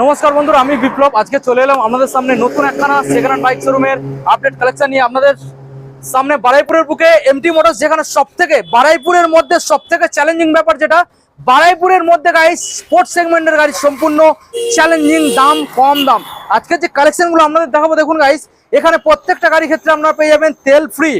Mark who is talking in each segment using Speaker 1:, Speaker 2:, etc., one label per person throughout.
Speaker 1: নমস্কার বন্ধুরা, আমি বিপ্লব। আজকে চলে এলাম আপনাদের সামনে নতুন একখানা সেকেন্ড হ্যান্ড বাইক শোরুমের আপডেট কালেকশন নিয়ে। আপনাদের সামনে বারাইপুরের বুকে এমটি মোটরস যেখানে সব থেকে বারাইপুরের মধ্যে সব থেকে চ্যালেঞ্জিং ব্যাপার যেটা, বারাইপুরের মধ্যে গাড়ি স্পোর্টস সেগমেন্টের গাড়ি সম্পূর্ণ চ্যালেঞ্জিং দাম কম দাম। আজকে যে কালেকশনগুলো আপনাদের দেখাবো, দেখুন গাইস এখানে প্রত্যেকটা গাড়ির ক্ষেত্রে আপনারা পেয়ে যাবেন তেল ফ্রি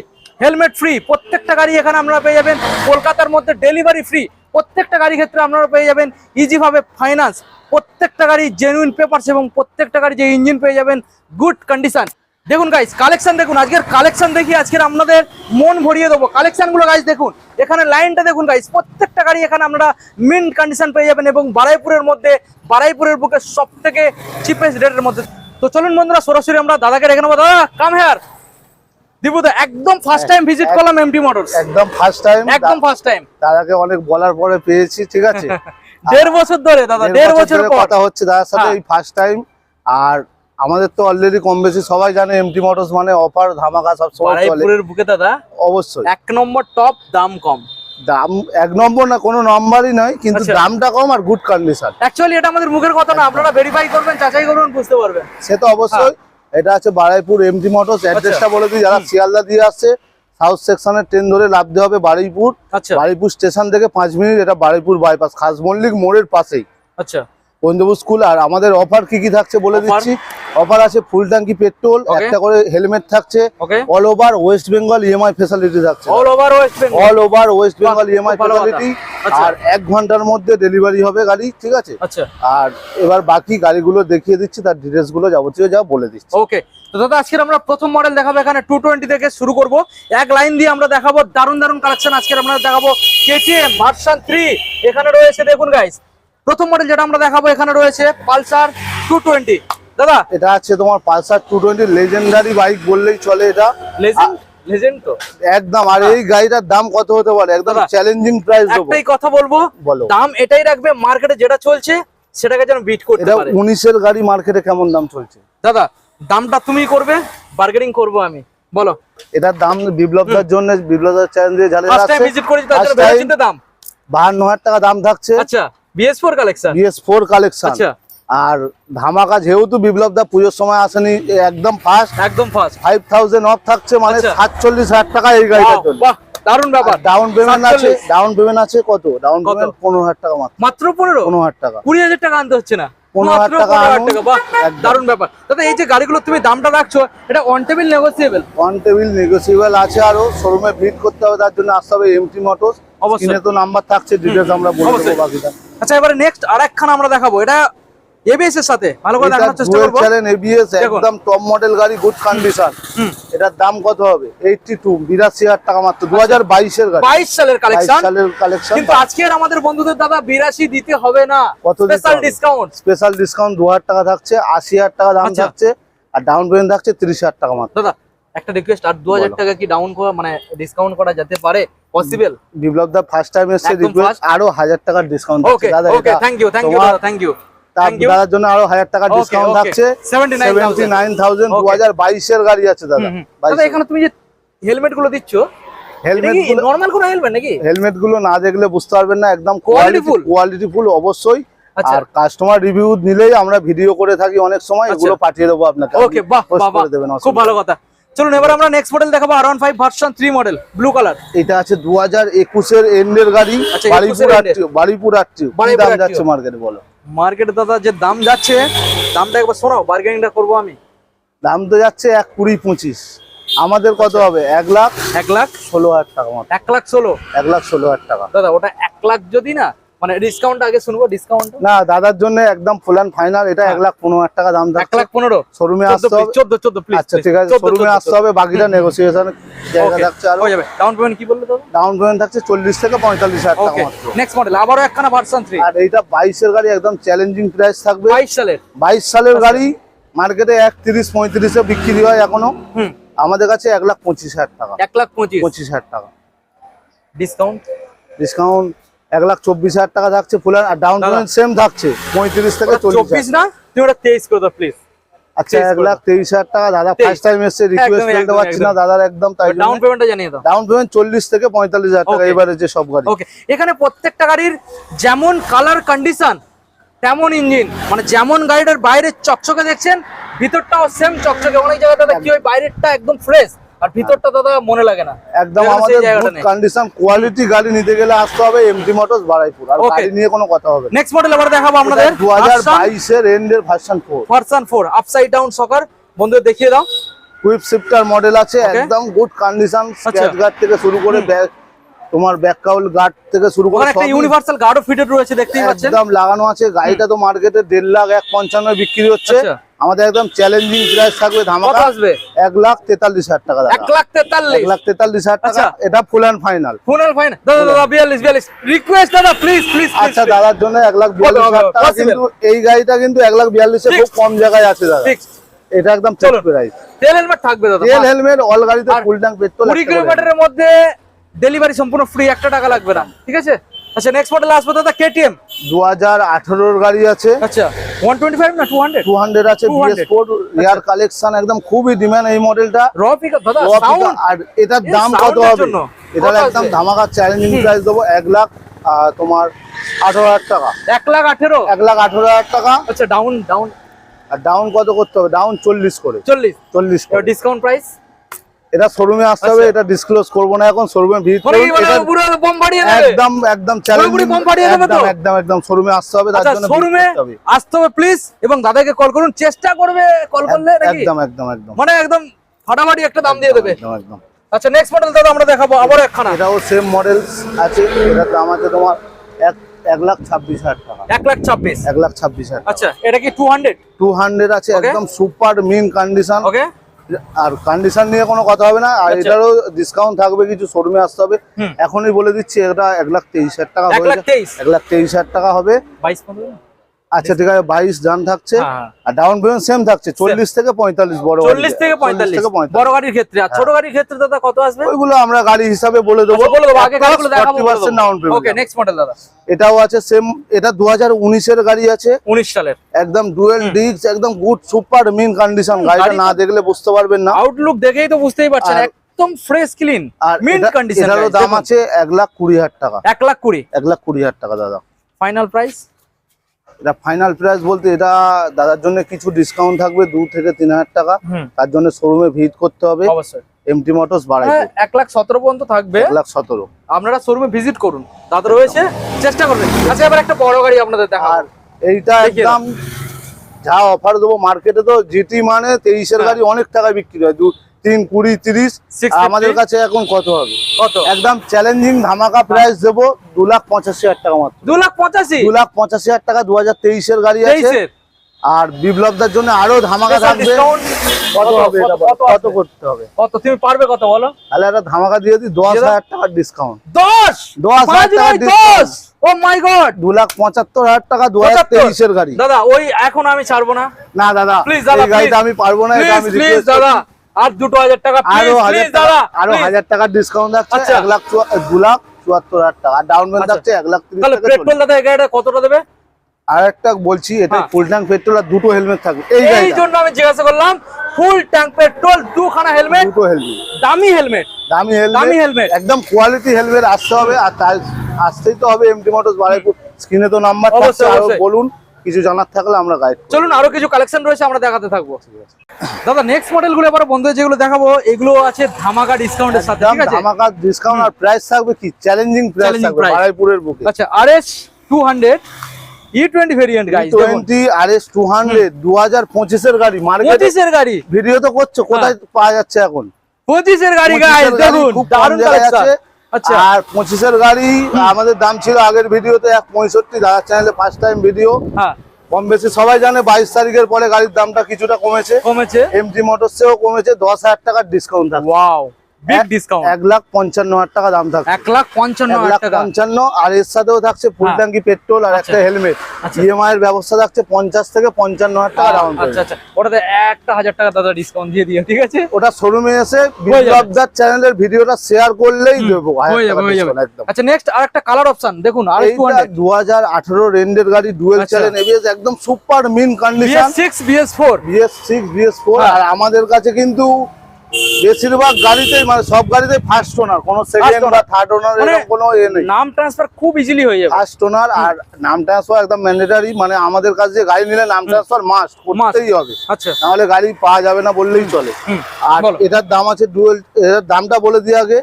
Speaker 1: হেলমেট ফ্রি প্রত্যেকটা গাড়ি এখানে আপনারা পেয়ে যাবেন। কলকাতার মধ্যে ডেলিভারি ফ্রি প্রত্যেকটা গাড়ির ক্ষেত্রে আপনারা পেয়ে যাবেন ইজিভাবে ফাইন্যান্স প্রত্যেকটা গাড়ি জেনুইন পেপারস এবং প্রত্যেকটা গাড়ি যে ইঞ্জিন পেয়ে যাবেন গুড কন্ডিশন দেখুন গাইস কালেকশন দেখুন, আজকের কালেকশন দেখি, আজকের আপনাদের মন ভরিয়ে দেবো। কালেকশনগুলো গাইস দেখুন, এখানে লাইনটা দেখুন গাইস প্রত্যেকটা গাড়ি এখানে আপনারা মিন কন্ডিশন পেয়ে যাবেন এবং বারাইপুরের মধ্যে, বারাইপুরের বুকে সব থেকে চিপেস্ট রেটের মধ্যে। তো চলুন বন্ধুরা, সরাসরি আমরা দাদাকে রেখে নেব। দাদা কাম হেয়ার দিবুদা একদম ফার্স্ট টাইম ভিজিট করলাম এমটি মোটরস
Speaker 2: একদম ফার্স্ট টাইম
Speaker 1: একদম ফার্স্ট টাইম
Speaker 2: দাদাকে অনেক বলার পরে পেয়েছি ঠিক আছে?
Speaker 1: দেড় বছর ধরে দাদা দেড় বছর
Speaker 2: কথা হচ্ছে দাদার সাথে
Speaker 1: হ্যাঁ।
Speaker 2: এই ফার্স্ট টাইম আর আমাদের তো অলরেডি কম বেশি সবাই জানে এমটি মোটরস মানে অফার ধামাকা সব সময় চলে।
Speaker 1: বুকে দাদা?
Speaker 2: অবশ্যই।
Speaker 1: এক নম্বর টপ দাম কম।
Speaker 2: দাম এক নম্বর না কোনো নম্বরই নয় কিন্তু
Speaker 1: আচ্ছা।
Speaker 2: দামটা কম আর গুড কন্ডিশন
Speaker 1: অ্যাকচুয়ালি এটা আমাদের মুখের কথা না আপনারা ভেরিফাই করবেন যাচাই করবেন বুঝতে পারবেন।
Speaker 2: সে তো অবশ্যই। এটা আছে বারাইপুর এমটি মোটরস অ্যাড্রেসটা বলে দিই যারা শিয়ালদা দিয়ে আসছে সাউথ সেকশনের ট্রেন ধরে লাভতে হবে বারুইপুর।
Speaker 1: আচ্ছা।
Speaker 2: বারুইপুর স্টেশন থেকে পাঁচ মিনিট এটা বারুইপুর বাইপাস খাস মল্লিক মোড়ের পাশেই।
Speaker 1: আচ্ছা।
Speaker 2: বন্ধুবু স্কুল আর আমাদের অফার কি কি থাকছে বলে দিচ্ছি। অফার আছে ফুল ট্যাঙ্কি পেট্রোল. একটা করে হেলমেট থাকছে। All over West Bengal EMI facility থাকছে।
Speaker 1: All over West Bengal
Speaker 2: all over West Bengal EMI facility. আর এক ঘণ্টার মধ্যে ডেলিভারি হবে গাড়ি ঠিক আছে?
Speaker 1: আচ্ছা।
Speaker 2: আর এবার বাকি গাড়িগুলো দেখিয়ে দিচ্ছি তার ডিটেলসগুলো যাবতীয় যা বলে দিচ্ছি।
Speaker 1: ওকে তো দাদা আজকের আমরা প্রথম মডেল দেখাবো এখানে টু টোয়েন্টি থেকে শুরু করব। এক লাইন দিয়ে আমরা দেখাবো দারুণ দারুণ কালেকশন আজকের আমরা দেখাবো কেটিএম ভার্সন থ্রি এখানে রয়েছে দেখুন গাইস প্রথম মডেল যেটা আমরা দেখাবো এখানে রয়েছে পালসার টু টোয়েন্টি দাদা?
Speaker 2: এটা আছে তোমার Pulsar two twenty legendary bike বললেই চলে এটা।
Speaker 1: লেজেন্ড লেজেন্ড তো?
Speaker 2: একদম আর এই গাড়িটার দাম কত হতে পারে? একদম চ্যালেঞ্জিং প্রাইস দেবো।
Speaker 1: একটাই কথা বলব দাম এটাই রাখবে মার্কেটে যেটা চলছে সেটাকে যেন বিট করতে
Speaker 2: গাড়ি মার্কেটে কেমন দাম চলছে?
Speaker 1: দাদা দামটা তুমি করবে বার্গেনিং করব আমি। বলো।
Speaker 2: এটার দাম বিপ্লবদার জন্য বিপ্লবদার চ্যানেল দিয়ে ঝালে
Speaker 1: ফার্স্ট টাইম ভিজিট করেছি তার জন্য দাম।
Speaker 2: বাহান্ন হাজার টাকা দাম থাকছে।
Speaker 1: আচ্ছা। BS four collection
Speaker 2: BS four collection
Speaker 1: আচ্ছা।
Speaker 2: আর ধামাকা যেহেতু বিপ্লব দা পুজোর সময় আসেনি একদম ফার্স্ট
Speaker 1: একদম ফার্স্ট
Speaker 2: ফাইভ থাউজেন্ড অফ থাকছে মানে
Speaker 1: আচ্ছা।
Speaker 2: সাতচল্লিশ হাজার টাকা এই গাড়িটার জন্য।
Speaker 1: বাহ দারুণ ব্যাপার।
Speaker 2: ডাউন পেমেন্ট আছে ডাউন পেমেন্ট আছে কত? ডাউন? পেমেন্ট পনেরো হাজার টাকা মাত্র।
Speaker 1: মাত্র পনেরো?
Speaker 2: পনেরো হাজার টাকা।
Speaker 1: কুড়ি হাজার টাকা আনতে হচ্ছে না।
Speaker 2: পনেরো হাজার টাকা।
Speaker 1: দারুণ ব্যাপার। দাদা এই যে গাড়িগুলো তুমি দামটা রাখছো এটা on table negotiable
Speaker 2: table negotiable আছে আরও। শোরুমে ভিট করতে হবে তার জন্য আসতে হবে এমটি মোটরস
Speaker 1: অবশ্যই।
Speaker 2: তো নাম্বার থাকছে ডিটেলস আমরা বলে
Speaker 1: অবশ্যই।
Speaker 2: বাকিটা।
Speaker 1: আচ্ছা এবারে নেক্সট আরেকখানা আমরা দেখাবো। এটা এবিএস এর সাথে ভালো করে দেখানোর চেষ্টা করব।
Speaker 2: এবিএস একদম টপ মডেল গাড়ি গুড কন্ডিশন এটার দাম কত হবে? এইটটি টু বিরাশি হাজার টাকা মাত্র দু হাজার বাইশের গাড়ি।
Speaker 1: বাইশ সালের কালেকশন
Speaker 2: সালের কালেকশন
Speaker 1: কিন্তু আজকের আমাদের বন্ধুদের দাদা বিরাশি দিতে হবে না। স্পেশাল ডিসকাউন্ট
Speaker 2: স্পেশাল ডিসকাউন্ট দু হাজার টাকা থাকছে আশি হাজার টাকা দাম
Speaker 1: আচ্ছা।
Speaker 2: থাকছে আর ডাউন পেমেন্ট থাকছে তিরিশ হাজার টাকা মাত্র।
Speaker 1: দাদা একটা রিকোয়েস্ট আর দু হাজার
Speaker 2: বলো।
Speaker 1: টাকা কি ডাউন করা মানে ডিসকাউন্ট করা যেতে পারে? Possible
Speaker 2: Biplob da first time
Speaker 1: একদম
Speaker 2: রিকোয়েস্ট আরও হাজার টাকার discount
Speaker 1: okay okay thank you thank you দাদা থ্যাংক ইউ
Speaker 2: দাদার জন্য আরও হাজার টাকার
Speaker 1: Okay,
Speaker 2: ডিসকাউন্ট. থাকছে
Speaker 1: 79,000
Speaker 2: সেভেন্টি নাইন থাউজেন্ড দু হাজার বাইশের গাড়ি আছে দাদা
Speaker 1: দাদা এখানে তুমি যে হেলমেটগুলো দিচ্ছ
Speaker 2: হেলমেট
Speaker 1: নরমাল কোনো হেলমেট নাকি?
Speaker 2: হেলমেটগুলো না দেখলে বুঝতে পারবেন না একদম কোয়ালিটি
Speaker 1: full?
Speaker 2: কোয়ালিটি ফুল অবশ্যই।
Speaker 1: আচ্ছা।
Speaker 2: আর কাস্টমার রিভিউ নিলেই আমরা ভিডিও করে থাকি অনেক সময়
Speaker 1: আচ্ছা।
Speaker 2: এগুলো পাঠিয়ে দেবো আপনাকে।
Speaker 1: ওকে বাহ বাহ খুব ভালো কথা। চলুন এবার আমরা নেক্সট মডেল দেখাবো R one five version three model blue colour
Speaker 2: এটা আছে দু হাজার একুশের এন্ডের গাড়ি
Speaker 1: আচ্ছা,
Speaker 2: বাড়িপুর
Speaker 1: 21 এর
Speaker 2: আটটি বাড়িপুর আটটি কি
Speaker 1: বারুইপুর
Speaker 2: দাম যাচ্ছে মার্কেটে বলো?
Speaker 1: মার্কেটে দাদা যে দাম যাচ্ছে দামটা একবার শোনাও বার্গেনিংটা করব আমি।
Speaker 2: দাম তো যাচ্ছে এক কুড়ি পঁচিশ। আমাদের কত হবে? এক লাখ?
Speaker 1: এক লাখ?
Speaker 2: ষোলো হাজার টাকা
Speaker 1: এক লাখ ষোলো।
Speaker 2: এক লাখ ষোলো হাজার টাকা।
Speaker 1: দাদা ওটা এক লাখ যদি না মানে ডিসকাউন্ট আগে শুনব ডিসকাউন্ট
Speaker 2: না দাদার জন্য একদম ফুল অ্যান্ড ফাইনাল এটা এক লাখ পনেরো হাজার টাকা দাম
Speaker 1: এক লাখ পনেরো?
Speaker 2: শোরুমে আসতে হবে
Speaker 1: চোদ্দ চোদ্দ
Speaker 2: আচ্ছা ঠিক আছে শোরুমে আসতে হবে বাকিটা নেগোসিয়েশন জায়গা থাকছে আরও।
Speaker 1: হয়ে যাবে। ডাউন পেমেন্ট কি বললে
Speaker 2: ডাউন পেমেন্ট থাকছে চল্লিশ থেকে পঁয়তাল্লিশ হাজার টাকা
Speaker 1: নেক্সট মডেল আবারও একখানা ভার্সন থ্রি
Speaker 2: আর এইটা বাইশের গাড়ি একদম চ্যালেঞ্জিং প্রাইস থাকবে।
Speaker 1: বাইশ সালের।
Speaker 2: বাইশ সালের গাড়ি মার্কেটে এক তিরিশ পঁয়ত্রিশে বিক্রি হয়
Speaker 1: এখনও।
Speaker 2: আমাদের কাছে এক লাখ পঁচিশ হাজার টাকা।
Speaker 1: এক লাখ পঁচিশ।
Speaker 2: পঁচিশ হাজার টাকা।
Speaker 1: ডিসকাউন্ট
Speaker 2: ডিসকাউন্ট এক লাখ চব্বিশ হাজার টাকা থাকছে ফুল আর ডাউন পেমেন্ট সেম থাকছে পঁয়ত্রিশ থেকে চল্লিশ
Speaker 1: না? তুমি ওটা তেইশ করে দাও প্লিজ
Speaker 2: আচ্ছা এক লাখ তেইশ হাজার টাকা দাদা ফার্স্ট টাইম এসছে রিকোয়েস্ট করতে পারছি না
Speaker 1: একদমই।
Speaker 2: দাদার একদম তাই
Speaker 1: ডাউন পেমেন্টটা জানিয়ে দাও।
Speaker 2: ডাউন পেমেন্ট চল্লিশ থেকে পঁয়তাল্লিশ হাজার টাকা এবারে যে সব গাড়ি।
Speaker 1: ওকে এখানে প্রত্যেকটা গাড়ির যেমন কালার কন্ডিশন তেমন ইঞ্জিন মানে যেমন গাড়িটার বাইরের চকচকে দেখছেন ভিতরটাও সেম চকচকে। অনেক জায়গায় দাদা কি হয় বাইরেরটা একদম ফ্রেশ আর ভিতরটা দাদা মনে লাগে না।
Speaker 2: একদম আমাদের গুড কন্ডিশন কোয়ালিটি গাড়ি নিতে গেলে আসতে হবে এমটি মোটরস বারাইপুর আর. গাড়ি নিয়ে কোনো কথা হবে
Speaker 1: নেক্সট মডেল আবার দেখাবো আপনাদের।
Speaker 2: দু হাজার বাইশের এন্ডের version 4
Speaker 1: version 4 upside down shocker বন্ধুদের দেখিয়ে দাও।
Speaker 2: কুইপ শিফটার মডেল আছে একদম গুড কন্ডিশন। স্ক্র্যাচ গার্ড থেকে শুরু করে ব্যাক তোমার ব্যাক কাউল গার্ড থেকে শুরু করে
Speaker 1: একটা ইউনিভার্সাল গার্ডও ফিটেড রয়েছে দেখতেই পাচ্ছেন?
Speaker 2: একদম লাগানো আছে। গাড়িটা তো মার্কেটে দেড় লাখ এক পঞ্চান্ন বিক্রি হচ্ছে।
Speaker 1: আচ্ছা।
Speaker 2: আমাদের একদম চ্যালেঞ্জিং প্রাইস থাকবে ধামাকা।
Speaker 1: আসবে?
Speaker 2: এক লাখ তেতাল্লিশ হাজার টাকা
Speaker 1: এক
Speaker 2: দাদা
Speaker 1: লাখ তেতাল্লিশ?
Speaker 2: এক লাখ তেতাল্লিশ হাজার টাকা।
Speaker 1: আচ্ছা।
Speaker 2: এটা ফুল অ্যান্ড ফাইনাল
Speaker 1: ফুনেল ফাইন দাদা দাদা বিয়াল্লিশ বিয়াল্লিশ। রিকোয়েস্ট দাদা প্লিজ প্লিজ
Speaker 2: আচ্ছা দাদার জন্য এক লাখ বিয়াল্লিশ
Speaker 1: হবে,
Speaker 2: হাজার
Speaker 1: হবে,
Speaker 2: টাকা কিন্তু এই গাড়িটা কিন্তু এক লাখ বিয়াল্লিশে খুব
Speaker 1: Fixed।
Speaker 2: কম জায়গায় আছে দাদা। এটা একদম
Speaker 1: চলুন।
Speaker 2: প্রাইস
Speaker 1: তেল হেলমেট থাকবে দাদা।
Speaker 2: তেল হেলমেট অল গাড়িতে ফুল ট্যাঙ্ক পেট্রোল
Speaker 1: কুড়ি কিলোমিটারের মধ্যে ডেলিভারি সম্পূর্ণ ফ্রি একটা টাকা লাগবে না। ঠিক আছে? আচ্ছা নেক্সট মডেল আসবে দাদা কেটিএম
Speaker 2: দু হাজার আঠারোর গাড়ি আছে।
Speaker 1: আচ্ছা ওয়ান টোয়েন্টি ফাইভ না টু হান্ড্রেড
Speaker 2: টু হান্ড্রেড আছে বিএস ফোর রিয়ার কালেকশন একদম খুবই ডিমান্ড এই মডেলটা
Speaker 1: র পিকআপ দাদা সাউন্ড
Speaker 2: আর এটার দাম কত হবে?
Speaker 1: কত
Speaker 2: একদম? ধামাকা চ্যালেঞ্জিং প্রাইস দেবো এক লাখ আহ, তোমার আঠারো হাজার টাকা।
Speaker 1: এক লাখ আঠেরো?
Speaker 2: এক লাখ আঠারো হাজার টাকা।
Speaker 1: আচ্ছা ডাউন ডাউন
Speaker 2: আর ডাউন কত করতে হবে? ডাউন চল্লিশ করে।
Speaker 1: চল্লিশ।
Speaker 2: চল্লিশ করে।
Speaker 1: ডিসকাউন্ট প্রাইস
Speaker 2: এটা শোরুমে আসতে হবে
Speaker 1: আচ্ছা।
Speaker 2: এটা ডিসক্লোজ করব না এখন শোরুমে
Speaker 1: মানে
Speaker 2: এটা একদম একদম? একদম একদম একদম শোরুমে আসতে হবে তার
Speaker 1: আচ্ছা
Speaker 2: জন্য
Speaker 1: শোরুমে
Speaker 2: হবে।
Speaker 1: আসতে হবে প্লিজ এবং দাদাকে কল করুন। চেষ্টা করবে কল করলে
Speaker 2: একদম একদম একদম।
Speaker 1: মানে একদম ফাটাফাটি একটা দাম দিয়ে দেবে।
Speaker 2: একদম একদম
Speaker 1: আচ্ছা নেক্সট মডেল দাদা আমরা দেখাবো আবার একখানা।
Speaker 2: এটাও সেম মডেল আছে এটার দাম আছে তোমার এক এক লাখ ছাব্বিশ হাজার টাকা।
Speaker 1: এক লাখ ছাব্বিশ।
Speaker 2: এক লাখ ছাব্বিশ হাজার
Speaker 1: আচ্ছা এটা কি টু হান্ড্রেড
Speaker 2: টু হান্ড্রেড আছে একদম সুপার মিন কন্ডিশন
Speaker 1: ওকে
Speaker 2: আর কন্ডিশন নিয়ে কোনো কথা হবে না আর
Speaker 1: আচ্ছা।
Speaker 2: এটারও ডিসকাউন্ট থাকবে কিছু শোরুমে আসতে হবে। এখনই বলে দিচ্ছি এটা এক লাখ তেইশ হাজার টাকা
Speaker 1: এক লাখ তেইশ?
Speaker 2: এক লাখ তেইশ হাজার টাকা হবে।
Speaker 1: বাইশ
Speaker 2: আচ্ছা ঠিক আছে বাইশ ডান থাকছে
Speaker 1: হ্যাঁ।
Speaker 2: আর ডাউন পেমেন্ট সেম থাকছে চল্লিশ থেকে পঁয়তাল্লিশ বড়
Speaker 1: চল্লিশ থেকে পঁয়তাল্লিশ। বড় গাড়ির ক্ষেত্রে। আর ছোট গাড়ির ক্ষেত্রে দাদা কত আসবে?
Speaker 2: ওইগুলো আমরা গাড়ি হিসাবে বলে দেবো।
Speaker 1: আচ্ছা, বলে দেবো। আগে গাড়িগুলো দেখাবো
Speaker 2: down payment
Speaker 1: okay next model দাদা।
Speaker 2: এটাও আছে সেম এটা দু হাজার উনিশের গাড়ি আছে।
Speaker 1: উনিশ সালের।
Speaker 2: একদম ডুয়েল ডিস্ক একদম গুড সুপার মিন কন্ডিশন গাড়িটা না দেখলে বুঝতে পারবেন না।
Speaker 1: আউটলুক দেখেই তো বুঝতেই পারছেন একদম ফ্রেশ ক্লিন
Speaker 2: আর এটা-
Speaker 1: কন্ডিশন
Speaker 2: এটারও দাম আছে এক লাখ কুড়ি হাজার টাকা।
Speaker 1: এক লাখ কুড়ি।
Speaker 2: এক লাখ কুড়ি হাজার টাকা দাদা।
Speaker 1: ফাইনাল প্রাইস
Speaker 2: এটা ফাইনাল প্রাইস বলতে এটা দাদার জন্য কিছু ডিসকাউন্ট থাকবে দু থেকে তিন হাজার টাকা। তার জন্য শোরুমে ভিজিট করতে হবে।
Speaker 1: অবশ্যই।
Speaker 2: এমটি মোটরস বাড়াই
Speaker 1: হ্যাঁ এক লাখ সতেরো পর্যন্ত থাকবে।
Speaker 2: এক লাখ সতেরো।
Speaker 1: আপনারা শোরুমে ভিজিট করুন। দাদা রয়েছে চেষ্টা করবেন। আচ্ছা এবার একটা বড় গাড়ি আপনাদের দেখা
Speaker 2: আর এইটা একদম যা অফার দেবো মার্কেটে তো জিটি মানে তেইশের
Speaker 1: হ্যাঁ।
Speaker 2: গাড়ি অনেক টাকা বিক্রি হয়। তিন কুড়ি তিরিশ।
Speaker 1: 650
Speaker 2: আমাদের কাছে এখন কত হবে?
Speaker 1: কত?
Speaker 2: একদম চ্যালেঞ্জিং ধামাকা প্রাইস দেবো দু লাখ পঁচাশি হাজার টাকা মাত্র।
Speaker 1: দু লাখ পঁচাশি?
Speaker 2: দু লাখ পঁচাশি হাজার টাকা দু হাজার তেইশের গাড়ি আছে। আর বিপ্লবদার জন্য আরও ধামাকা থাকবে। কত হবে? করতে হবে?
Speaker 1: তুমি পারবে কত বলো?
Speaker 2: তাহলে একটা ধামাকা দিয়ে দিই দশ হাজার টাকার ডিসকাউন্ট
Speaker 1: দশ?
Speaker 2: দশ হাজার
Speaker 1: দশ! ও মাই গড
Speaker 2: দু লাখ পঁচাত্তর হাজার টাকা দু হাজার তেইশের গাড়ি।
Speaker 1: দাদা ওই এখন আমি ছাড়বো না।
Speaker 2: না দাদা
Speaker 1: প্লিজ দাদা
Speaker 2: এই গাড়িটা আমি পারব না এটা আমি
Speaker 1: প্লিজ দাদা। আর দুটো হাজার টাকা আরও
Speaker 2: হাজার টাকা
Speaker 1: আরও
Speaker 2: হাজার টাকার ডিসকাউন্ট থাকছে। এক লাখ দু লাখ চুয়াত্তর হাজার টাকা। ডাউন পেমেন্ট
Speaker 1: আচ্ছা।
Speaker 2: থাকছে এক লাখ তিরিশ
Speaker 1: পেট্রোল দাদা এই গাড়িটা কতটা দেবে?
Speaker 2: আর একটা বলছি এটা। ফুল ট্যাঙ্ক পেট্রোল আর দুটো হেলমেট থাকবে। এই
Speaker 1: এই জন্য আমি জিজ্ঞাসা করলাম ফুল ট্যাঙ্ক পেট্রোল দুখানা হেলমেট
Speaker 2: দুটো হেলমেট
Speaker 1: দামি হেলমেট
Speaker 2: দামি
Speaker 1: দামি
Speaker 2: হেলমেট একদম কোয়ালিটি হেলমেট আসতে হবে আর তার আসতেই তো হবে এমটি মোটরস বারাইপুর। স্ক্রিনে তো নাম্বার থাকছে
Speaker 1: আরও।
Speaker 2: বলুন। কিছু জানার থাকলে আমরা গাইড
Speaker 1: চলুন আরও কিছু কালেকশন রয়েছে আমরা দেখাতে থাকব। দাদা নেক্সট মডেলগুলো এবার বন্ধু যেগুলো দেখাবো। এগুলো আছে ধামাকা ডিসকাউন্টের সাথে ঠিক আছে?
Speaker 2: ধামাকা ডিসকাউন্ট আর প্রাইস থাকবে কি? চ্যালেঞ্জিং প্রাইস থাকবে। বারাইপুরের বুকে।
Speaker 1: আচ্ছা R S two hundred E twenty variant guys
Speaker 2: twenty R S two hundred দু হাজার পঁচিশের গাড়ি মার্কেট
Speaker 1: গাড়ি?
Speaker 2: ভিডিও তো করছ কোথায় পাওয়া যাচ্ছে এখন?
Speaker 1: পঁচিশের গাড়ি গাইজ
Speaker 2: 25 গাড়ি
Speaker 1: দেখুন দারুণ কালেকশন
Speaker 2: আছে।
Speaker 1: আচ্ছা
Speaker 2: আর পঁচিশের গাড়ি আমাদের দাম ছিল আগের ভিডিওতে এক পঁয়ষট্টি দাদার চ্যানেলে ফার্স্ট টাইম ভিডিও কম বেশি সবাই জানে বাইশ তারিখের পরে গাড়ির দামটা কিছুটা কমেছে।
Speaker 1: কমেছে।
Speaker 2: এমজি মোটরসেও কমেছে দশ হাজার টাকার ডিসকাউন্ট থাকবে
Speaker 1: ওয়াও বিগ ডিসকাউন্ট
Speaker 2: এক লাখ পঞ্চান্ন হাজার টাকা দাম থাকবে
Speaker 1: এক লাখ পঞ্চান্ন
Speaker 2: এক
Speaker 1: হাজার
Speaker 2: লাখ
Speaker 1: টাকা।
Speaker 2: পঞ্চান্ন আর এর সাথেও থাকছে ফুল। ট্যাঙ্কি পেট্রোল আর
Speaker 1: আচ্ছা।
Speaker 2: একটা হেলমেট
Speaker 1: আচ্ছা।
Speaker 2: ইএমআই এর ব্যবস্থা থাকছে পঞ্চাশ থেকে পঞ্চান্ন হাজার টাকা ডাউন
Speaker 1: আচ্ছা আচ্ছা। ওটাতে একটা হাজার টাকা দাদা ডিসকাউন্ট দিয়ে দিও ঠিক আছে?
Speaker 2: ওটা শোরুমে এসে বিপ্লবদার চ্যানেলের ভিডিওটা শেয়ার করলেই দেবো।
Speaker 1: হয়ে যাবে হয়ে যাবে। আচ্ছা নেক্সট আরেকটা কালার অপশন দেখুন আর টু
Speaker 2: এইটা
Speaker 1: হান্ড্রেড
Speaker 2: দু হাজার আঠারো রেন্ডের গাড়ি ডুয়েল
Speaker 1: আচ্ছা।
Speaker 2: চ্যানেল এবিএস একদম super mint condition
Speaker 1: BS six BS four
Speaker 2: BS six BS four
Speaker 1: হ্যাঁ।
Speaker 2: আর আমাদের কাছে কিন্তু বেশিরভাগ গাড়িতেই মানে সব গাড়িতেই ফার্স্ট ওনার কোনো সেকেন্ড বা থার্ড ওনার
Speaker 1: মানে
Speaker 2: এরকম কোনো এ নেই।
Speaker 1: নাম ট্রান্সফার খুব ইজিলি হয়ে যাবে।
Speaker 2: ফার্স্ট ওনার আর নাম ট্রান্সফার একদম ম্যান্ডেটারি মানে আমাদের কাছে গাড়ি নিলে নাম ট্রান্সফার মাস্ট করতেই হবে।
Speaker 1: আচ্ছা।
Speaker 2: নাহলে গাড়ি পাওয়া যাবে না বললেই চলে। আর এটার দাম আছে ডুয়েল এটার দামটা বলে দিয়ে আগে।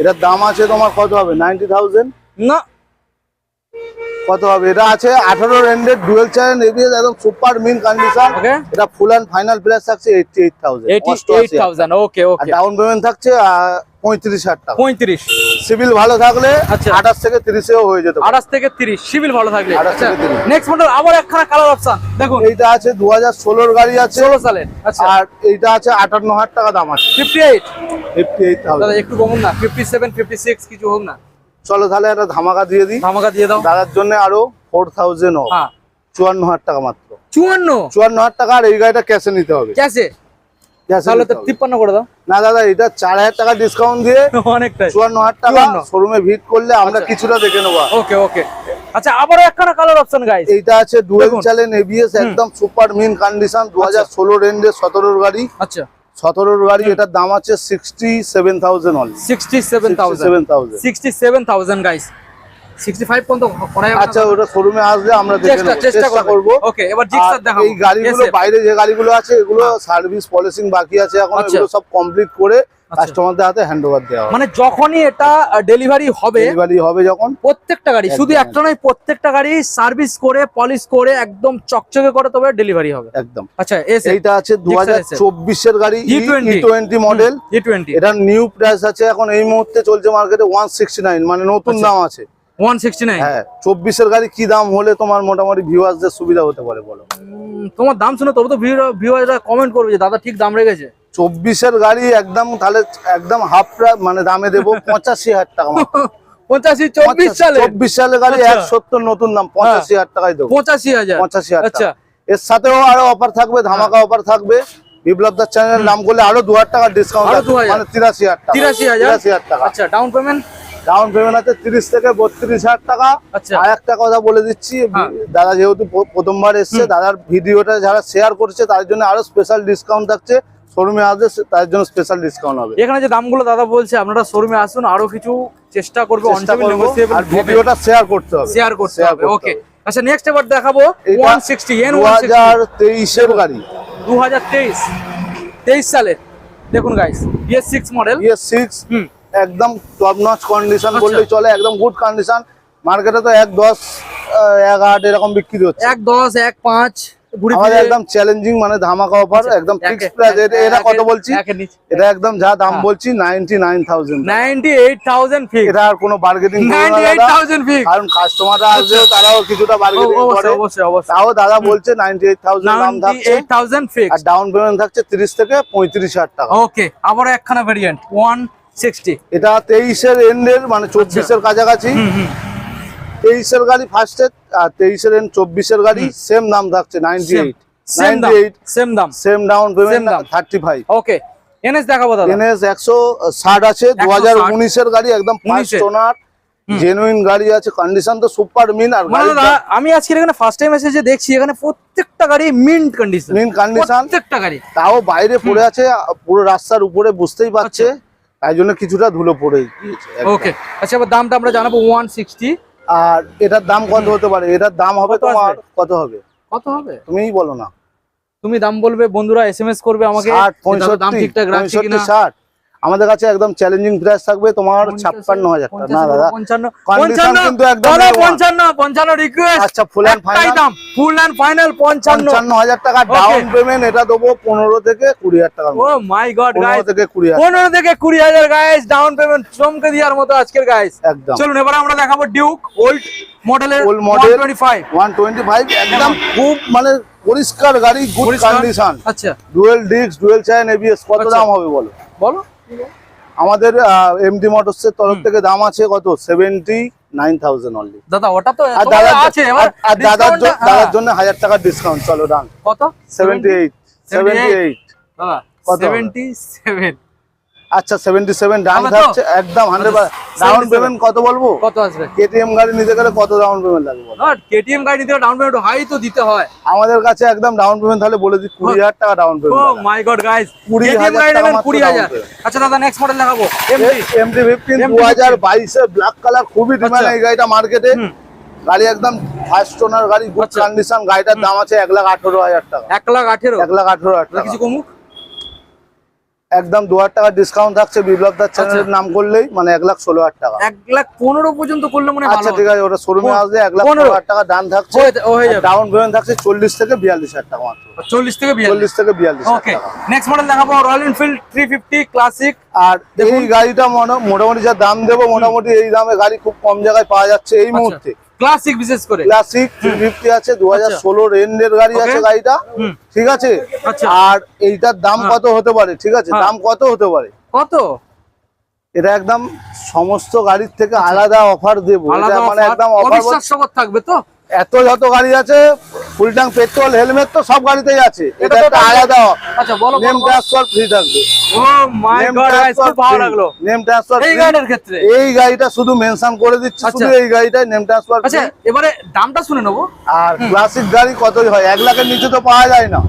Speaker 2: এটার দাম আছে তোমার কত হবে? নাইনটি থাউজেন্ড
Speaker 1: না।
Speaker 2: কত হবে? এটা আছে আঠারো রেন্ডের ডুয়েল চ্যানেল এবিএস একদম সুপার মিন কন্ডিশন এটা ফুল অ্যান্ড ফাইনাল প্রাইস থাকছে eighty eight thousand
Speaker 1: eighty eight thousand okay okay
Speaker 2: down payment থাকছে পঁয়ত্রিশ হাজার টাকা।
Speaker 1: পঁয়ত্রিশ।
Speaker 2: সিভিল ভালো থাকলে
Speaker 1: আচ্ছা।
Speaker 2: আঠাশ থেকে তিরিশেও হয়ে যেতে
Speaker 1: আঠাশ থেকে তিরিশ সিভিল ভালো থাকলে।
Speaker 2: আঠাশ
Speaker 1: আচ্ছা
Speaker 2: থেকে 30
Speaker 1: নেক্সট মডেল আবার একখানা কালার অপশন দেখুন।
Speaker 2: এইটা আছে দু হাজার ষোলোর গাড়ি আছে।
Speaker 1: ষোলো সালের আচ্ছা।
Speaker 2: আর এইটা আছে আটান্ন হাজার টাকা দাম আছে।
Speaker 1: ফিফটি এইট
Speaker 2: ফিফটি এইট
Speaker 1: একটু কমুন না ফিফটি সেভেন ফিফটি সিক্স কিছু হোক না।
Speaker 2: চলো তাহলে একটা ধামাকা দিয়ে দিই।
Speaker 1: ধামাকা দিয়ে দাও।
Speaker 2: দাদার জন্য আরও ফোর থাউজেন্ড
Speaker 1: হ্যাঁ।
Speaker 2: চুয়ান্ন হাজার টাকা মাত্র।
Speaker 1: চুয়ান্ন?
Speaker 2: চুয়ান্ন হাজার টাকা আর এই গাড়িটা ক্যাশে নিতে হবে।
Speaker 1: ক্যাশে। তিপ্পান্ন করে দাও।
Speaker 2: না দাদা এটা চার হাজার টাকা ডিসকাউন্ট দিয়ে
Speaker 1: অনেকটাই।
Speaker 2: চুয়ান্ন হাজার টাকা শোরুমে ভিট করলে আমরা
Speaker 1: আচ্ছা।
Speaker 2: কিছুটা দেখে নেব।
Speaker 1: ওকে ওকে। আচ্ছা আবারও একখানা কালার অপশন গাইস
Speaker 2: এইটা আছে ডুয়েল
Speaker 1: দেখুন।
Speaker 2: চ্যালেন এবিএস একদম সুপার মিন কন্ডিশন দু হাজার ষোলো রেঞ্জের সতেরোর গাড়ি।
Speaker 1: আচ্ছা।
Speaker 2: সতেরোর গাড়ি এটার দাম আছে sixty seven thousand only
Speaker 1: sixty seven thousand sixty seven thousand guys
Speaker 2: আচ্ছা ওটা শোরুমে আসলে আমরা
Speaker 1: চেষ্টা করব। এবার
Speaker 2: এই গাড়িগুলো বাইরে যে গাড়িগুলো আছে এগুলো সার্ভিস পলিসিং বাকি আছে এখন
Speaker 1: আচ্ছা।
Speaker 2: সব কমপ্লিট করে কাস্টমারদের হাতে হ্যান্ড ওভার দেওয়া
Speaker 1: মানে যখনই এটা ডেলিভারি হবে
Speaker 2: ডেলিভারি হবে যখন?
Speaker 1: প্রত্যেকটা গাড়ি শুধু একটা নয় প্রত্যেকটা গাড়ি সার্ভিস করে পলিশ করে একদম চকচকে করে তবে ডেলিভারি হবে।
Speaker 2: একদম।
Speaker 1: আচ্ছা
Speaker 2: এইটা আছে দু হাজার চব্বিশের গাড়ি ই
Speaker 1: E20
Speaker 2: টোয়েন্টি মডেল
Speaker 1: জি
Speaker 2: এটা নিউ প্রাইস আছে এখন এই মুহূর্তে চলছে মার্কেটে ওয়ান সিক্সটি নাইন মানে নতুন
Speaker 1: আচ্ছা।
Speaker 2: দাম আছে।
Speaker 1: ওয়ান সিক্সটি নাইন
Speaker 2: হ্যাঁ চব্বিশের গাড়ি কি দাম হলে তোমার মোটামুটি ভিউয়ার্সদের সুবিধা হতে পারে বলো?
Speaker 1: তোমার দাম শুনে তবে তো ভিউয়াররা কমেন্ট করবে যে দাদা ঠিক দাম রেখেছে?
Speaker 2: গাড়ি একদম তাহলে একদম হাফ মানে দামে দেবো টাকা
Speaker 1: পঁচাশি চব্বিশ সালে?
Speaker 2: চব্বিশ সালের গাড়ি
Speaker 1: আচ্ছা।
Speaker 2: এক সত্তর নতুন দাম পঁচাশি হাজার টাকায় দেবো।
Speaker 1: পঁচাশি হাজার।
Speaker 2: পঁচাশি হাজার
Speaker 1: আচ্ছা।
Speaker 2: এর সাথেও আরও অফার থাকবে ধামাকা অফার থাকবে। বিপ্লব দার চ্যানেল নাম করলে আরও দু হাজার টাকা ডিসকাউন্ট
Speaker 1: আরও 2000
Speaker 2: মানে তিরাশি হাজার টাকা।
Speaker 1: তিরাশি হাজার?
Speaker 2: টাকা।
Speaker 1: আচ্ছা ডাউন পেমেন্ট
Speaker 2: ডাউন পেমেন্ট আছে তিরিশ থেকে বত্রিশ হাজার টাকা।
Speaker 1: আচ্ছা।
Speaker 2: আর একটা কথা বলে দিচ্ছি
Speaker 1: হ্যাঁ।
Speaker 2: দাদা যেহেতু প্রথমবার এসছে দাদার ভিডিওটা যারা শেয়ার করছে তার জন্য আরও স্পেশাল ডিসকাউন্ট থাকছে। শোরুমে আসবে তার জন্য স্পেশাল ডিসকাউন্ট হবে।
Speaker 1: এখানে যে দামগুলো দাদা বলছে আপনারা শোরুমে আসুন আরও কিছু চেষ্টা করব
Speaker 2: আর ভিডিওটা শেয়ার করতে হবে।
Speaker 1: শেয়ার করতে হবে ওকে আচ্ছা নেক্সট এবার দেখাবো
Speaker 2: এটা
Speaker 1: ওয়ান সিক্সটি এন
Speaker 2: দু
Speaker 1: ওয়ান
Speaker 2: হাজার তেইশের গাড়ি।
Speaker 1: দু হাজার তেইশ তেইশ সালের। দেখুন গাইস বিএস সিক্স মডেল
Speaker 2: ইয়ে সিক্স
Speaker 1: হুম।
Speaker 2: একদম টপ নচ কন্ডিশন
Speaker 1: আচ্ছা।
Speaker 2: বললেই চলে একদম গুড কন্ডিশন মার্কেটে তো এক দশ এক আট এরকম বিক্রি হচ্ছে।
Speaker 1: এক দশ এক পাঁচ ঘুরে
Speaker 2: আমাদের একদম চ্যালেঞ্জিং মানে ধামাকা অফার একদম ফিক্সড প্রাইস এটা কত বলছি? এটা একদম যা দাম। বলছি ninety nine thousand
Speaker 1: ninety eight thousand fix
Speaker 2: এটা আর কোনো bargaining
Speaker 1: ninety eight thousand fix
Speaker 2: কারণ কাস্টমাররা আসবেও তারাও কিছুটা বার্গেনিং করে।
Speaker 1: অবশ্যই অবশ্যই।
Speaker 2: তাও দাদা বলছে দাম থাকছে। আর ডাউন পেমেন্ট থাকছে তিরিশ থেকে পঁয়ত্রিশ হাজার টাকা।
Speaker 1: ওকে আবার একখানা ভেরিয়েন্ট ওয়ান সিক্সটি।
Speaker 2: এটা তেইশের এন্ডের মানে চব্বিশের কাছাকাছি। তেইশের গাড়ি ফার্স্টে আর তেইশের এন্ড চব্বিশের গাড়ি সেম দাম থাকছে ninety eight
Speaker 1: same
Speaker 2: ninety eight
Speaker 1: same দাম।
Speaker 2: Same down payment thirty five
Speaker 1: okay NS দেখাবো দাদা।
Speaker 2: এনএস একশো ষাট আছে দু হাজার উনিশের গাড়ি একদম ফার্স্ট
Speaker 1: 19
Speaker 2: জেনুইন গাড়ি আছে কন্ডিশন তো সুপার মিন আর
Speaker 1: মানে আমি আজকে এখানে ফার্স্ট টাইম এসে যে দেখছি এখানে প্রত্যেকটা গাড়ি মিন্ট কন্ডিশন
Speaker 2: মিন কন্ডিশন
Speaker 1: প্রত্যেকটা গাড়ি।
Speaker 2: তাও বাইরে পড়ে আছে পুরো রাস্তার উপরে বুঝতেই পারছে। তাই জন্য কিছুটা ধুলো পড়ে গিয়েছে
Speaker 1: ওকে আচ্ছা এবার দামটা আমরা জানাব ওয়ান সিক্সটি
Speaker 2: আর এটার দাম কত হতে পারে? এটার দাম হবে
Speaker 1: তো
Speaker 2: তোমার কত হবে?
Speaker 1: কত হবে?
Speaker 2: তুমিই বলো না।
Speaker 1: তুমি দাম বলবে বন্ধুরা এস করবে আমাকে।
Speaker 2: ষাট
Speaker 1: যে দাদা দাম ঠিকঠাক রাখছি কিনা।
Speaker 2: ষাট। আমাদের কাছে একদম চ্যালেঞ্জিং প্রাইস থাকবে তোমার ছাপ্পান্ন হাজার টাকা। না দাদা
Speaker 1: পঞ্চান্ন পঞ্চান্ন
Speaker 2: কিন্তু একদম
Speaker 1: পঞ্চান্ন পঞ্চান্ন রিকোয়েস্ট
Speaker 2: আচ্ছা full and final
Speaker 1: full and final পঞ্চান্ন।
Speaker 2: হাজার টাকা ডাউন পেমেন্ট এটা দেবো পনেরো থেকে কুড়ি হাজার টাকা
Speaker 1: ও মাই গড গাইস
Speaker 2: থেকে কুড়ি হাজার।
Speaker 1: পনেরো থেকে কুড়ি হাজার গাইস ডাউন পেমেন্ট চমকে দেওয়ার মতো আজকের গাইস
Speaker 2: একদম।
Speaker 1: চলুন এবার আমরা দেখাবো ডিউক ওল্ড মডেলের ফাইভ
Speaker 2: ওয়ান টোয়েন্টি ফাইভ একদম খুব মানে পরিষ্কার গাড়ি গুড কন্ডিশন
Speaker 1: আচ্ছা।
Speaker 2: Dual disc dual channel ABS কত
Speaker 1: আচ্ছা।
Speaker 2: দাম হবে বলো?
Speaker 1: বলো।
Speaker 2: আমাদের এমডি মোটরস এর তরফ থেকে দাম আছে কত? সেভেন্টি নাইন থাউজেন্ড অনলি
Speaker 1: দাদা ওটা তো
Speaker 2: আর দাদা
Speaker 1: আছে
Speaker 2: আর- দাদার জন্য দাদার জন্য হাজার টাকা ডিসকাউন্ট চলো ডান
Speaker 1: কত?
Speaker 2: সেভেন্টি এইট সেভেন্টি এইট
Speaker 1: দাদা? সেভেন্টি সেভেন
Speaker 2: আচ্ছা সেভেন্টি সেভেন ডাউন থাকছে একদম হান্ড্রেড ডাউন পেমেন্ট কত বলব?
Speaker 1: কত আসবে?
Speaker 2: কেটিএম গাড়ি নিতে গেলে কত ডাউন পেমেন্ট লাগবে বলো?
Speaker 1: কেটিএম গাড়ি নিতে ডাউন পেমেন্ট হাই তো দিতে হয়।
Speaker 2: আমাদের কাছে একদম ডাউন পেমেন্ট তাহলে বলে দিই কুড়ি হাজার টাকা down
Speaker 1: O
Speaker 2: payment
Speaker 1: my god guys
Speaker 2: 20,000
Speaker 1: KTM গাড়ি
Speaker 2: টাকা
Speaker 1: নেবেন 20000 আচ্ছা দাদা নেক্সট মডেল দেখাবো। এমটি
Speaker 2: এমটি ফিফটিন
Speaker 1: MT
Speaker 2: দু হাজার বাইশের ব্ল্যাক কালার খুবই ডিমান্ড
Speaker 1: আচ্ছা।
Speaker 2: এই গাড়িটা মার্কেটে গাড়ি একদম ফার্স্ট ওনার গাড়ি গুড
Speaker 1: আচ্ছা।
Speaker 2: কন্ডিশন গাড়িটার দাম আছে এক লাখ আঠেরো হাজার টাকা।
Speaker 1: এক লাখ আঠেরো?
Speaker 2: এক লাখ আঠেরো হাজার টাকা।
Speaker 1: কিছু কমুক?
Speaker 2: একদম দু হাজার টাকা ডিসকাউন্ট থাকছে বিপ্লব দার চ্যানেলের। নাম করলেই মানে এক লাখ ষোলো হাজার টাকা।
Speaker 1: এক লাখ পনেরো পর্যন্ত করলে মনে
Speaker 2: আচ্ছা ঠিক আছে ওটা শোরুমে আসলে এক লাখ
Speaker 1: পনেরো।
Speaker 2: হাজার টাকা দাম থাকছে। ডাউন পেমেন্ট থাকছে চল্লিশ থেকে বিয়াল্লিশ হাজার টাকা মাত্র।
Speaker 1: চল্লিশ থেকে
Speaker 2: চল্লিশ থেকে বিয়াল্লিশ
Speaker 1: ওকে নেক্সট মডেল দেখাবো Royal Enfield three fifty classic
Speaker 2: আর এই গাড়িটা মনে- মোটামুটি যা দাম দেবো মোটামুটি এই দামে গাড়ি খুব কম জায়গায় পাওয়া যাচ্ছে এই
Speaker 1: আচ্ছা।
Speaker 2: মুহূর্তে।
Speaker 1: ক্লাসিক বিশেষ করে?
Speaker 2: ক্লাসিক থ্রি ফিফটি আছে দু হাজার ষোলো রেন্ডের গাড়ি আছে গাড়িটা ঠিক আছে?
Speaker 1: আচ্ছা।
Speaker 2: আর এইটার দাম
Speaker 1: হ্যাঁ।
Speaker 2: কত হতে পারে ঠিক আছে?
Speaker 1: হ্যাঁ।
Speaker 2: দাম কত হতে পারে?
Speaker 1: কত?
Speaker 2: এটা একদম সমস্ত গাড়ির থেকে আলাদা অফার দেবো।
Speaker 1: আচ্ছা।
Speaker 2: এটা মানে একদম অফার
Speaker 1: থাকবে তো?
Speaker 2: এত যত গাড়ি আছে ফুল ট্যাঙ্ক পেট্রোল হেলমেট তো সব গাড়িতেই আছে।
Speaker 1: এটা তো
Speaker 2: একটা আলাদা
Speaker 1: আচ্ছা বলো
Speaker 2: নেম ট্রান্সফার ফ্রি থাকবে।
Speaker 1: ও মাই গড খুব ভালো লাগল।
Speaker 2: নেম ট্রান্সফার
Speaker 1: এই গাড়ির ক্ষেত্রে?
Speaker 2: এই গাড়িটা শুধু মেনশন করে দিচ্ছি
Speaker 1: আচ্ছা।
Speaker 2: শুধু এই গাড়িটাই নেম ট্রান্সফার
Speaker 1: আচ্ছা এবারে দামটা শুনে নেব।
Speaker 2: আর ক্লাসিক গাড়ি কতই হয়? এক লাখের নিচে তো পাওয়া যায় না।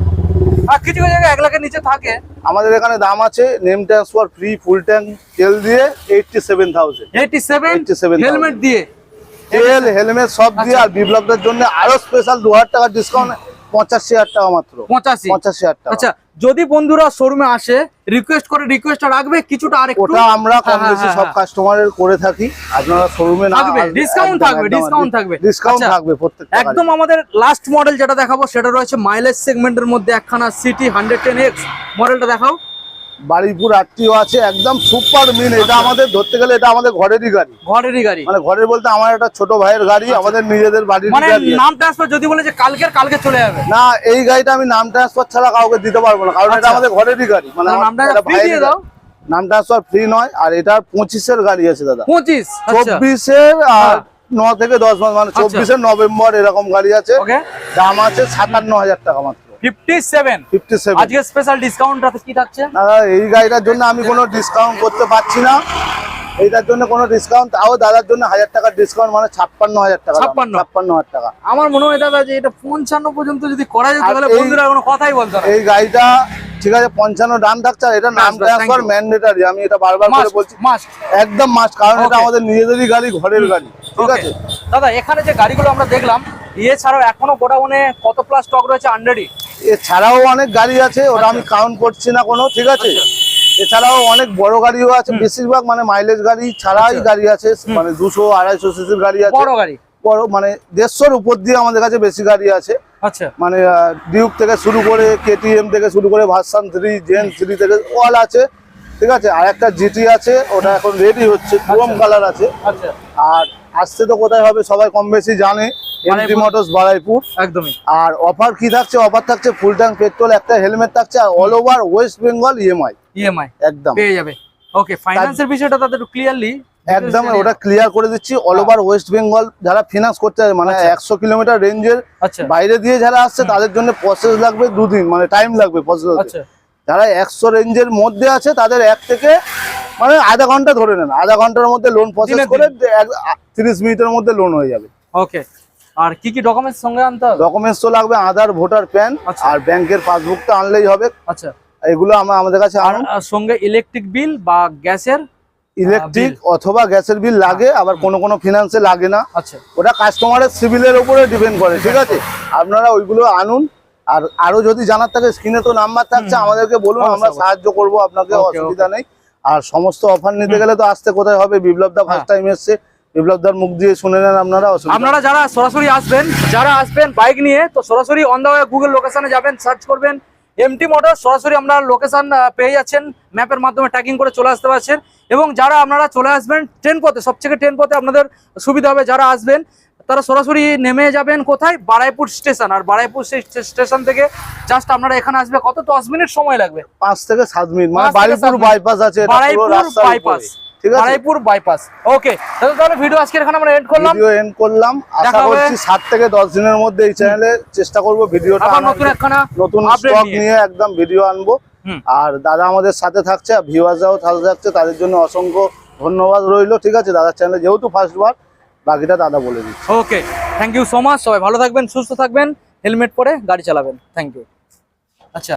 Speaker 1: আর কিছু কিছু জায়গায় এক লাখের নিচে থাকে।
Speaker 2: আমাদের এখানে দাম আছে name transfer free full tank তেল দিয়ে eighty seven thousand
Speaker 1: eighty seven
Speaker 2: 87,000
Speaker 1: helmet দিয়ে।
Speaker 2: তেল হেলমেট সব দিয়ে। আর বিপ্লবদের জন্য আরও স্পেশাল দু হাজার টাকা ডিসকাউন্ট পঁচাশি হাজার টাকা মাত্র
Speaker 1: পঁচাশি
Speaker 2: পঁচাশি হাজার টাকা
Speaker 1: আচ্ছা যদি বন্ধুরা শোরুমে আসে রিকোয়েস্ট করে রিকোয়েস্ট রাখবে কিছুটা আর
Speaker 2: ওটা আমরা কম
Speaker 1: হ্যাঁ,
Speaker 2: বেশি
Speaker 1: হ্যাঁ,
Speaker 2: সব
Speaker 1: হ্যাঁ।
Speaker 2: কাস্টমারের করে থাকি আপনারা শোরুমে
Speaker 1: থাকবে, ডিসকাউন্ট থাকবে, ডিসকাউন্ট থাকবে।
Speaker 2: ডিসকাউন্ট
Speaker 1: আচ্ছা,
Speaker 2: থাকবে প্রত্যেকটা
Speaker 1: একদম আমাদের লাস্ট মডেল যেটা দেখাবো সেটা রয়েছে মাইলেজ সেগমেন্টের মধ্যে একখানা সিটি হান্ড্রেড টেন এক্স মডেলটা দেখাও
Speaker 2: বাড়িপুর আত্মীয় আছে একদম সুপার মিন এটা আমাদের ধরতে গেলে এটা আমাদের ঘরেরই গাড়ি।
Speaker 1: ঘরেরই গাড়ি।
Speaker 2: মানে ঘরের বলতে আমার একটা ছোট ভাইয়ের গাড়ি আমাদের নিজেদের বাড়ির
Speaker 1: মানে নাম ট্রান্সফার যদি বলে যে কালকের কালকে চলে যাবে।
Speaker 2: না এই গাড়িটা আমি নাম ট্রান্সফার ছাড়া কাউকে দিতে পারব না কারণ এটা
Speaker 1: আচ্ছা।
Speaker 2: আমাদের ঘরেরই গাড়ি। মানে
Speaker 1: নামটা দিয়ে দাও।
Speaker 2: নাম ট্রান্সফার ফ্রি নয় আর এটা পঁচিশের গাড়ি আছে দাদা।
Speaker 1: পঁচিশ আচ্ছা।
Speaker 2: চব্বিশের আর
Speaker 1: হ্যাঁ।
Speaker 2: ন থেকে দশ মাস মানে
Speaker 1: আচ্ছা।
Speaker 2: চব্বিশের নভেম্বর এরকম গাড়ি আছে। দাম আছে সাতান্ন হাজার টাকা মাত্র।
Speaker 1: Fifty seven.
Speaker 2: Fifty seven.
Speaker 1: আজকে স্পেশাল কি থাকছে?
Speaker 2: এই গাড়িটার জন্য আমি কোনো ডিসকাউন্ট করতে পারছি না। এইটার জন্য কোনো ডিসকাউন্ট তাও দাদার জন্য হাজার টাকার ডিসকাউন্ট মানে ছাপ্পান্ন হাজার টাকা দাম।
Speaker 1: 56?
Speaker 2: ছাপ্পান্ন হাজার টাকা।
Speaker 1: আমার মনে হয় দাদা যে এটা পঞ্চান্ন পর্যন্ত যদি করা যেত তাহলে বন্ধুরা কোনো কথাই বলতো না।
Speaker 2: এই গাড়িটা ঠিক আছে পঞ্চান্ন ডান থাকছে আর এটা নাম
Speaker 1: বাস, বাস,
Speaker 2: ট্রান্সফার ম্যান্ডেটারি আমি এটা বারবার করে বলছি। একদম মাস্ট কারণ এটা আমাদের নিজেদেরই গাড়ি ঘরের গাড়ি ঠিক আছে?
Speaker 1: দাদা এখানে যে গাড়িগুলো আমরা দেখলাম এছাড়াও এখনও গোডাউনে কত প্লাস স্টক রয়েছে আন্ডারই
Speaker 2: এছাড়াও অনেক গাড়ি আছে ওটা আমি কাউন্ট করছি না কোনো ঠিক আছে? এছাড়াও অনেক বড় গাড়িও আছে বেশিরভাগ মানে মাইলেজ গাড়ি ছাড়াই
Speaker 1: আচ্ছা।
Speaker 2: গাড়ি আছে মানে দুশো আড়াইশো সিসির গাড়ি আছে।
Speaker 1: বড় গাড়ি?
Speaker 2: বড় মানে দেড়শোর উপর দিয়ে আমাদের কাছে বেশি গাড়ি আছে।
Speaker 1: আচ্ছা।
Speaker 2: মানে ডিউক থেকে শুরু করে কেটিএম থেকে শুরু করে ভার্সান থ্রি জেন থ্রি থেকে অল আছে ঠিক আছে? আর একটা জিটি আছে ওটা এখন রেডি হচ্ছে ক্রোম কালার আছে।
Speaker 1: আচ্ছা।
Speaker 2: আর আসছে তো কোথায় হবে সবাই কম বেশি জানে এমটি মোটরস বারাইপুর।
Speaker 1: একদমই।
Speaker 2: আর অফার কি থাকছে? অফার থাকছে ফুল ট্যাঙ্ক পেট্রোল একটা হেলমেট থাকছে আর all over West Bengal EMI
Speaker 1: EMI
Speaker 2: একদম।
Speaker 1: পেয়ে যাবে। ওকে ফাইন্যান্সের বিষয়টা তাদের ক্লিয়ারলি
Speaker 2: একদম ওটা ক্লিয়ার করে দিচ্ছি। অল ওভার ওয়েস্ট বেঙ্গল যারা ফিনান্স করতে মানে
Speaker 1: আচ্ছা।
Speaker 2: একশো কিলোমিটার রেঞ্জের
Speaker 1: আচ্ছা।
Speaker 2: বাইরে দিয়ে যারা আসছে তাদের জন্য প্রসেস লাগবে দুদিন মানে টাইম লাগবে প্রসেস
Speaker 1: আচ্ছা।
Speaker 2: যারা একশো রেঞ্জের মধ্যে আছে তাদের এক থেকে মানে আধা ঘণ্টা ধরে নেন আধা ঘণ্টার মধ্যে লোন প্রসেস করে তিরিশ মিনিটের মধ্যে লোন হয়ে যাবে।
Speaker 1: ওকে আর কি কি ডকুমেন্টস সঙ্গে আনতে হবে?
Speaker 2: ডকুমেন্টস তো লাগবে আধার ভোটার প্যান
Speaker 1: আচ্ছা।
Speaker 2: আর ব্যাংকের পাসবুকটা আনলেই হবে।
Speaker 1: আচ্ছা।
Speaker 2: এগুলো আমরা আমাদের কাছে
Speaker 1: আর আর সঙ্গে ইলেকট্রিক বিল বা গ্যাসের
Speaker 2: ইলেকট্রিক অথবা গ্যাসের বিল লাগে আবার কোনো কোনো ফিনান্সে লাগে না।
Speaker 1: আচ্ছা।
Speaker 2: ওটা কাস্টমারের সিভিলের উপরে ডিপেন্ড করে ঠিক আছে? আপনারা ওইগুলো আনুন। আর আরও যদি জানার থাকে স্ক্রিনে তো নাম্বার থাকছে আমাদেরকে বলুন আমরা সাহায্য করব আপনাকে অসুবিধা নেই। আর সমস্ত অফার নিতে গেলে তো আসতে কোথায় হবে? বিপ্লব দা ফার্স্ট টাইম এসছে। বিপ্লব দার মুখ দিয়ে শুনে নেন আপনারা
Speaker 1: আপনারা যারা সরাসরি আসবেন যারা আসবেন বাইক নিয়ে তো সরাসরি অন দা গুগল লোকেশনে যাবেন সার্চ করবেন এমটি মোটর সরাসরি আপনারা লোকেশন পেয়ে যাচ্ছেন ম্যাপের মাধ্যমে ট্র্যাকিং করে চলে আসতে পারছেন। এবং যারা আপনারা চলে আসবেন ট্রেন পথে সবথেকে ট্রেন পথে আপনাদের সুবিধা হবে যারা আসবেন তারা সরাসরি নেমে যাবেন কোথায়? বারাইপুর স্টেশন। আর বারাইপুর স্টেশন থেকে জাস্ট আপনারা এখানে আসবে। কত? দশ মিনিট সময় লাগবে।
Speaker 2: পাঁচ থেকে সাত মিনিট। মানে। বাইপাস আছে
Speaker 1: বারাইপুর বাইপাস
Speaker 2: আছে?
Speaker 1: বারাইপুর বাইপাস ওকে তাহলে ভিডিও আজকে এখানে আমরা এন্ড করলাম।
Speaker 2: ভিডিও এন্ড করলাম। আশা করছি সাত থেকে দশ দিনের মধ্যে এই চ্যানেলে চেষ্টা করব ভিডিওটা
Speaker 1: আবার নতুন একখানা
Speaker 2: নতুন স্টক
Speaker 1: নিয়ে।
Speaker 2: একদম ভিডিও আনব। আর দাদা আমাদের সাথে থাকছে আর থাকছে তাদের জন্য অসংখ্য ধন্যবাদ রইল। ঠিক আছে দাদার চ্যানেলে যেহেতু ফার্স্ট বার বাকিটা দাদা বলে দিচ্ছে।
Speaker 1: Okay thank you so much সবাই ভালো থাকবেন, সুস্থ থাকবেন, হেলমেট পরে গাড়ি চালাবেন। থ্যাংক ইউ আচ্ছা।